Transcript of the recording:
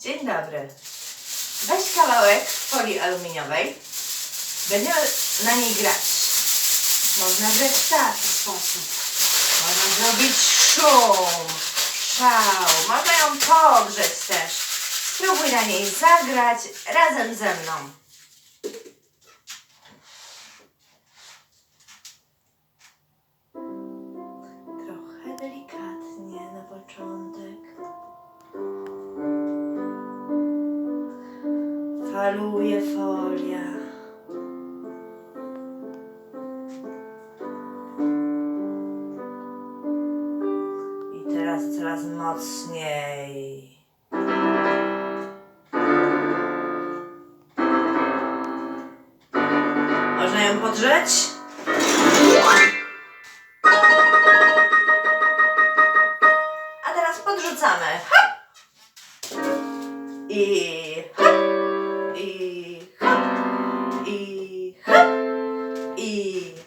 Dzień dobry. Weź kawałek folii aluminiowej. Będziemy na niej grać. Można grać w taki sposób. Można zrobić szum, szał. Można ją pogrzeć też. Spróbuj na niej zagrać razem ze mną. Faluje folia. I teraz coraz mocniej. Można ją podrzeć? A teraz podrzucamy. I! E, E, E. hop.